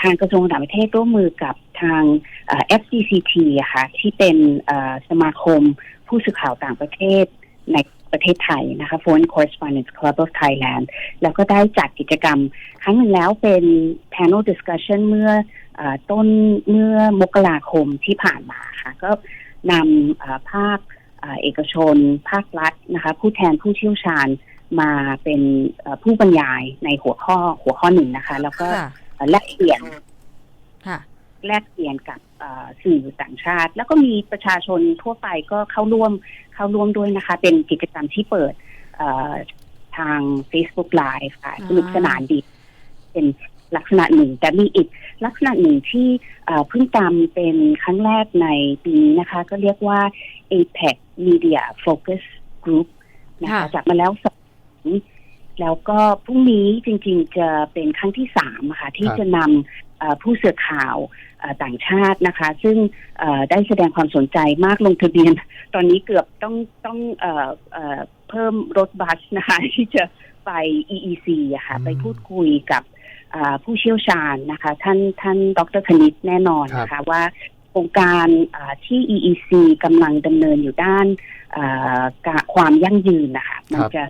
ทางกระทรวงต่างประเทศร่วมมือกับทาง FDCT อะค่ะที่เป็นสมาคมผู้สื่อข่าวต่างประเทศในประเทศไทยนะคะ Foreign Correspondents Club of Thailand แล้วก็ได้จัดกิจกรรม ครั้งหนึ่งแล้วเป็น panel discussion เมื่ออต้นเมื่อมกราคมที่ผ่านมาค่ะ ก็นำภาคเอกชน ภาครัฐนะคะ ผู้แทนผู้เชี่ยวชาญมาเป็นผู้บรรยายในหัวข้อหัวข้อหนึ่งนะคะ แล้วก็ แลกเปลี่ยนค่ะแลกเปลี่ยนกับเอ่อสื่อต่างชาติ แล้วก็มีประชาชนทั่วไปก็เข้าร่วมเข้าร่วมด้วยนะคะ เป็นกิจกรรมที่เปิดเอ่อทาง Facebook Live ค่ะอ่าสนุกสนานดี เป็นลักษณะหนึ่ง แต่มีอีกลักษณะหนึ่งที่เอ่อเพิ่งทำเป็นครั้งแรกในปีนี้นะคะ ก็เรียกว่า APEC Media Focus Group นะคะค่ะจัดมาแล้วสอง แล้วก็พรุ่งนี้จริงๆจะเป็นครั้งที่สามอะค่ะที่ครับจะนำเอ่อผู้สื่อข่าวเอ่อต่างชาตินะคะ ซึ่งเอ่อได้แสดงความสนใจมากลงทะเบียน ตอนนี้เกือบต้องต้องเอ่อเอ่อเพิ่มรถบัสนะคะที่จะไป EEC อะค่ะอืมไปพูดคุยกับอ่าผู้เชี่ยวชาญนะคะ ท่านท่านดรคณิตแน่นอนนะครัคะบว่าโครงการอ่าที่ EEC กำลังดำเนินอยู่ด้านอ่ากะความยั่งยืนนะคะมันจะ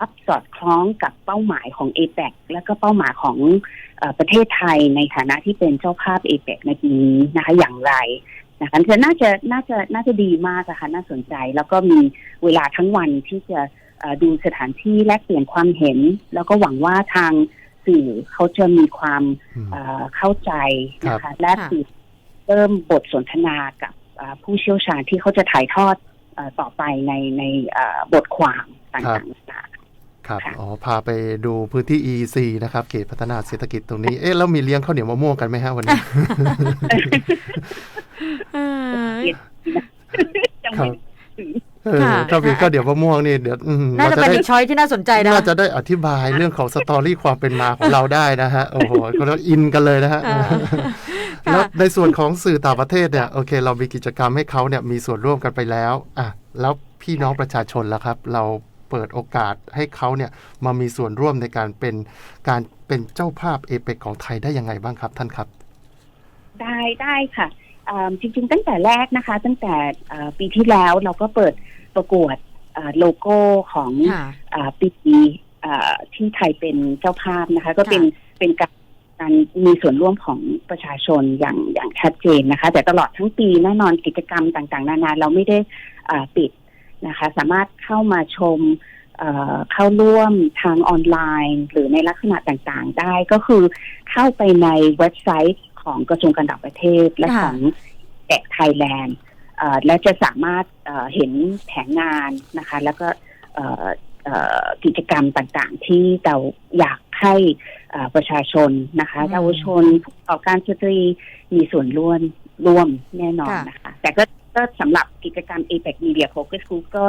อับสอดคล้องกับเป้าหมายของ a p e c และก็เป้าหมายของเออประเทศไทยในฐานะที่เป็นเจ้าภาพ a p e c ในปีนี้นะคะ อย่างไรนะคะจะน่าจะน่าจะน่าจะดีมากอะค่ะน่าสนใจ แล้วก็มีเวลาทั้งวันที่จะเอ่อดูสถานที่แลกเปลี่ยนความเห็น แล้วก็หวังว่าทางสื่อเขาจะมีความอืมเอ่อเข้าใจนะครัคะบและค่ะสื่อเริ่มบทสนทนากับเอ่อผู้เชี่ยวชาญที่เขาจะถ่ายทอดเออต่อไปในในเอ่อบทความต่างๆนานา ครับค่ะอ๋อพาไปดูพื้นที่ EEC นะครับเขตพัฒนาเศรษฐกิจตรงนี้เอ๊ะแล้วมีเลี้ยงข้าวเหนียวมะม่วงกันไหมฮะวันนี้เออยังไม่ถึงเออค่ะถ้ามีข้าวเหนียวมะม่วงนี่เดี๋ยวอืมน่าจะเราเป็นได้อีกช้อยที่น่าสนใจนะน่าจะได้อธิบายเรื่องของสตอรี่ความเป็นมาของเราได้นะฮะ โอ้โหก็แล้วอินกันเลยนะฮะค่ะแล้วในส่วนของสื่อต่างประเทศเนี่ยโอเค เรามีกิจกรรมให้เขาเนี่ยมีส่วนร่วมกันไปแล้ว อะ แล้วพี่น้องประชาชนล่ะครับ เรา เปิดโอกาสให้เขาเนี่ยมามีส่วนร่วมในการเป็นการเป็นเจ้าภาพเอเปกของไทยได้ยังไงบ้างครับท่านครับ ได้ได้ค่ะเอิ่มจริงๆ ตั้งแต่แรกนะคะ ตั้งแต่เอ่อปีที่แล้วเราก็เปิดประกวดเอ่อโลโก้ของค่ะเอ่อปีเอ่อที่ไทยเป็นเจ้าภาพนะคะ ก็เป็นเป็นการการมีส่วนร่วมของประชาชนอย่างอย่างชัดเจนนะคะ แต่ตลอดทั้งปีแน่นอนกิจกรรมต่าง ๆ นานาเราไม่ได้เอ่อปิด นะคะ สามารถเข้ามาชมเอ่อเข้าร่วมทางออนไลน์ หรือในลักษณะต่างๆ ได้ก็คือเข้าไปในเว็บไซต์ของกระทรวงการต่างประเทศและค่ะของแอกไทยแลนด์และจะสามารถเอ่อเห็นแผนงานนะคะ แล้วก็เอ่อเอ่อกิจกรรมต่างๆ ที่เราอยากให้เอ่อประชาชนนะคะอืมเยาวชนผู้ประกอบการสตรีมีส่วนร่วมร่วมแน่นอนค่ะนะคะ แต่ก็ ก็สำหรับกิจกรรม APEC Media Focus Group ก็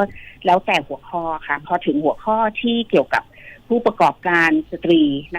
แล้วแต่หัวข้อค่ะ พอถึงหัวข้อที่เกี่ยวกับผู้ประกอบการสตรีนะคะ